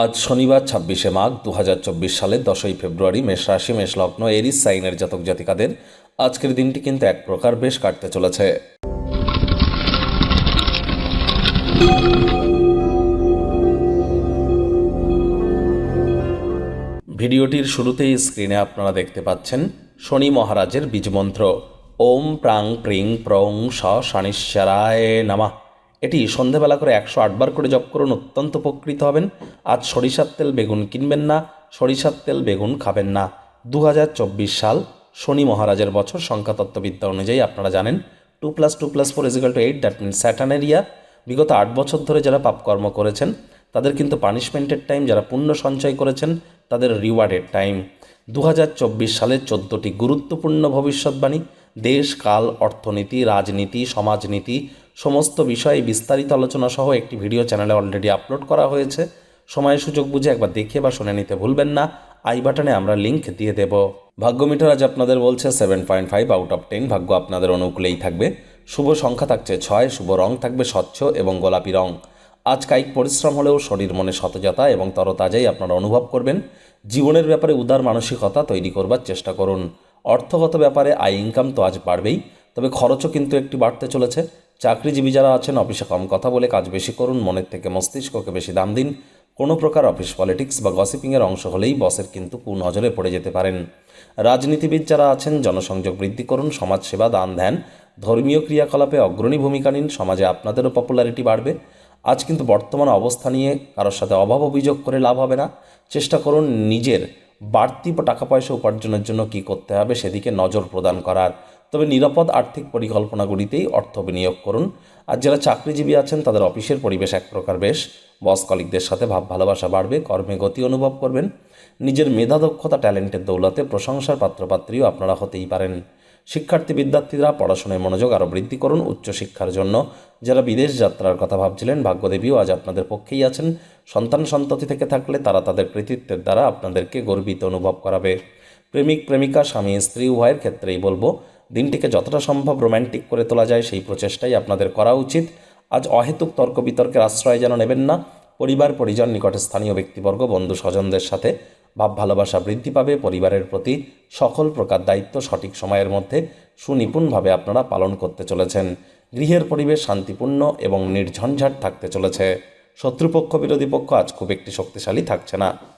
আজ শনিবার, ছাব্বিশে মাঘ দু হাজার চব্বিশ সালের দশই ফেব্রুয়ারি, মেষ রাশি, মেষ লগ্ন, এরিস, সাইনের জাতক জাতিকাদের আজকের দিনটি কিন্তু এক প্রকার বেশ কাটতে চলেছে। ভিডিওটির শুরুতেই স্ক্রিনে আপনারা দেখতে পাচ্ছেন শনি মহারাজের বীজমন্ত্র। ওম প্রাং প্রিং প্রং স শনিশ্বরায় নামা। এটি সন্ধেবেলা করে একশো আটবার করে জপ করুন, অত্যন্ত উপকৃত হবেন। আজ সরিষার তেল বেগুন কিনবেন না, সরিষার তেল বেগুন খাবেন না। দু হাজার চব্বিশ সাল শনি মহারাজের বছর সংখ্যাতত্ত্ববিদ্যা অনুযায়ী আপনারা জানেন, two plus two plus four equal two eight, that mean স্যাটানের বিগত আট বছর ধরে যারা পাপকর্ম করেছেন, তাদের কিন্তু পানিশমেন্টের টাইম, যারা পুণ্য সঞ্চয় করেছেন, তাদের রিওয়ার্ডের টাইম। দু হাজার চব্বিশ সালের চোদ্দোটি গুরুত্বপূর্ণ ভবিষ্যৎবাণী, দেশ, কাল, অর্থনীতি, রাজনীতি, সমাজনীতি সমস্ত বিষয়ে বিস্তারিত আলোচনা সহ একটি ভিডিও চ্যানেলে অলরেডি আপলোড করা হয়েছে। সময় সুযোগ বুঝে একবার দেখে বা শুনে নিতে ভুলবেন না। আই বাটনে আমরা লিংক দিয়ে দেব। ভাগ্য মিটার আজ আপনাদের বলছে seven point five out of ten ভাগ্য আপনাদের অনুকূলেই থাকবে। শুভ সংখ্যা থাকছে ছয়, শুভ রং থাকবে স্বচ্ছ এবং গোলাপি রং। আজ কায়িক পরিশ্রম হলেও শরীর মনে সতেজতা এবং তরতাজাই আপনারা অনুভব করবেন। জীবনের ব্যাপারে উদার মানসিকতা তৈরি করবার চেষ্টা করুন। অর্থগত ব্যাপারে আয় ইনকাম তো আজ বাড়বেই, তবে খরচও কিন্তু একটি বাড়তে চলেছে। চাকরিজীবী যারা আছেন, অফিসে কম কথা বলে কাজ বেশি করুন, মনের থেকে মস্তিষ্ককে বেশি দাম দিন। কোনো প্রকার অফিস পলিটিক্স বা গসিপিংয়ের অংশ হলেই বসের কিন্তু কুনজরে পড়ে যেতে পারেন। রাজনীতিবিদ যারা আছেন, জনসংযোগ বৃদ্ধি করুন, সমাজসেবা দান ধ্যান ধর্মীয় ক্রিয়াকলাপে অগ্রণী ভূমিকা নিন, সমাজে আপনাদেরও পপুলারিটি বাড়বে। আজ কিন্তু বর্তমান অবস্থা নিয়ে কারোর সাথে অভাব অভিযোগ করে লাভ হবে না। চেষ্টা করুন নিজের বাড়তি টাকা পয়সা উপার্জনের জন্য কী করতে হবে, সেদিকে নজর প্রদান করার। তবে নিরাপদ আর্থিক পরিকল্পনাগুলিতেই অর্থ বিনিয়োগ করুন। আর যারা চাকরিজীবী আছেন, তাদের অফিসের পরিবেশ এক প্রকার বেশ। বস কলিকদের সাথে ভাব ভালোবাসা বাড়বে, কর্মে গতি অনুভব করবেন। নিজের মেধা, দক্ষতা, ট্যালেন্টের দৌলতে প্রশংসার পাত্রপাত্রীও আপনারা হতেই পারেন। শিক্ষার্থী বিদ্যার্থীরা পড়াশোনায় মনোযোগ আরও বৃদ্ধি করুন উচ্চশিক্ষার জন্য। যারা বিদেশ যাত্রার কথা ভাবছিলেন, ভাগ্যদেবীও আজ আপনাদের পক্ষেই আছেন। সন্তান সন্ততি থেকে থাকলে তারা তাদের কৃতিত্বের দ্বারা আপনাদেরকে গর্বিত অনুভব করাবে। প্রেমিক, প্রেমিকা, স্বামী, স্ত্রী, উভয়ের ক্ষেত্রেই বলব দিনটিকে যতটা সম্ভব রোম্যান্টিক করে তোলা যায় সেই প্রচেষ্টাই আপনাদের করা উচিত। আজ অহেতুক তর্ক বিতর্কের আশ্রয় যেন নেবেন না, পরিবার, পরিজন, নিকটে স্থানীয় ব্যক্তিবর্গ, বন্ধু স্বজনদের সাথে ভাব, ভালোবাসা বৃদ্ধি পাবে, পরিবারের প্রতি সকল প্রকার দায়িত্ব সঠিক সময়ের মধ্যে সুনিপুণভাবে আপনারা পালন করতে চলেছেন। গৃহের পরিবেশ শান্তিপূর্ণ এবং নির্ঝঞ্ঝাট থাকতে চলেছে। শত্রুপক্ষ, বিরোধী পক্ষ আজ খুব একটি শক্তিশালী থাকছে না।